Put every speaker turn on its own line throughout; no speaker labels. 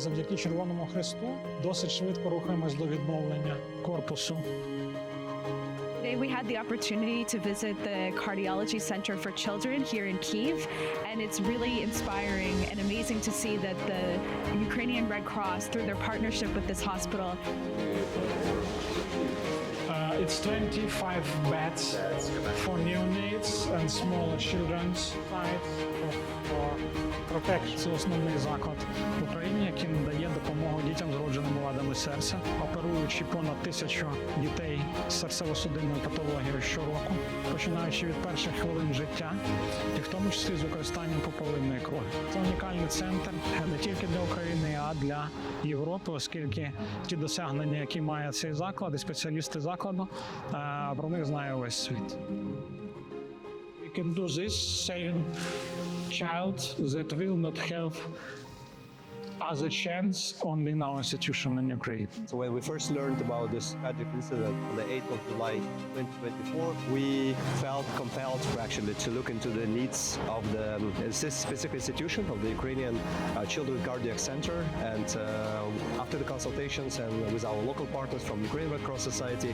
Завдяки Червоному Хресту досить швидко рухаємось до відновлення корпусу.
Today, we had the opportunity to visit the Cardiology Center for Children here in Kiev, and it's really inspiring and amazing to see that the Ukrainian Red Cross, through their partnership with this hospital,
Uh, it's 25 beds for neonates and smaller children's sites for, for protection. Це основний заклад в Україні, який надає допомогу дітям з вродженими вадами серця, оперуючи понад тисячу дітей з серцево-судинною патологією щороку, починаючи від перших хвилин життя, і в тому числі з використанням поповинної крові. Це унікальний центр не тільки для України, а для Європи, оскільки ті досягнення, які має цей заклад, і спеціалісти закладу, е, про них знає весь світ. Can do this saying child that will not have other chance only in our institution in Ukraine.
So when we first learned about this tragic incident on the 8th of July 2024, we felt compelled to actually to look into the needs of the um, this specific institution of the Ukrainian uh, Children Cardiac Center. And uh, after the consultations and with our local partners from Ukrainian Red Cross Society,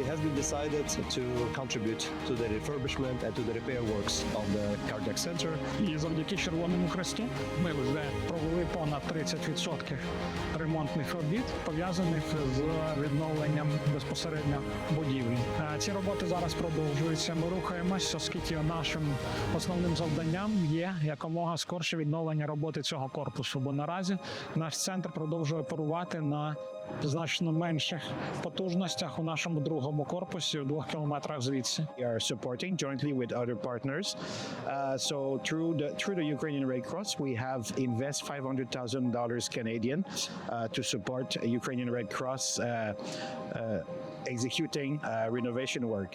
it has been decided to contribute to the refurbishment and to the repair works of the cardiac center.
І завдяки Червоному Хресту ми вже провели понад 30% ремонтних робіт, пов'язаних з відновленням безпосередньо будівлі. Е, Ці роботи зараз продовжуються. Ми рухаємося, оскільки нашим основним завданням є якомога скорше відновлення роботи цього корпусу. Бо наразі наш центр продовжує оперувати на значно менших потужностях у нашому другому корпусі в двох кілометрах звідси.
we are supporting jointly with other partners. Uh, so through the through the Ukrainian Red Cross, we have invest five thousand dollars Canadian uh, to support Ukrainian Red Cross uh, uh, executing renovation work.